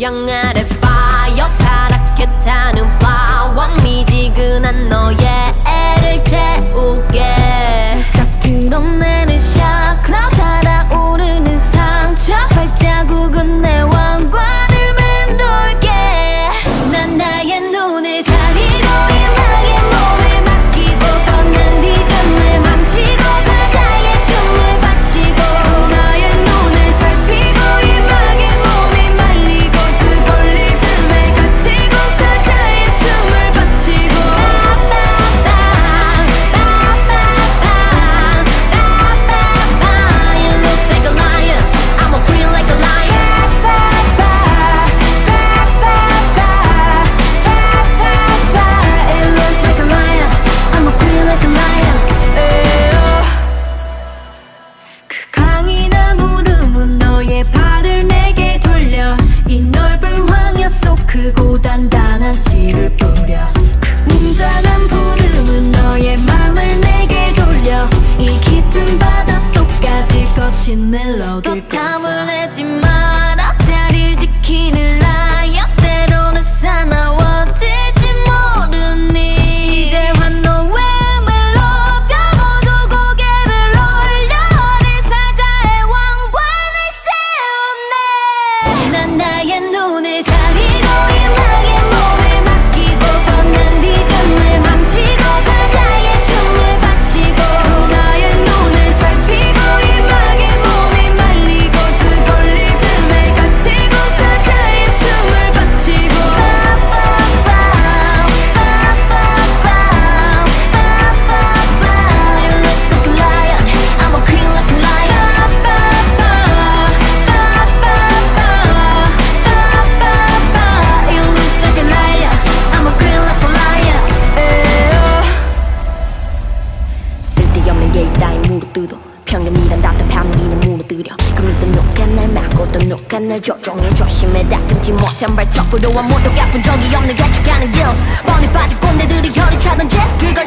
영아래 fire 파랗게 타는 그 flower 미지근한 Владимир. 무릎뜯어 평균이란 답답함 우리는 무너뜨려. 그 밑에 누가 날 막고 또 누가 날 조종해 조심해. 다듬지 못한 발톱으로 아무도 갚은 적이 없는 가축하는 길. 뻔히 빠질 꼰대들이 혀를 차던 죄 그걸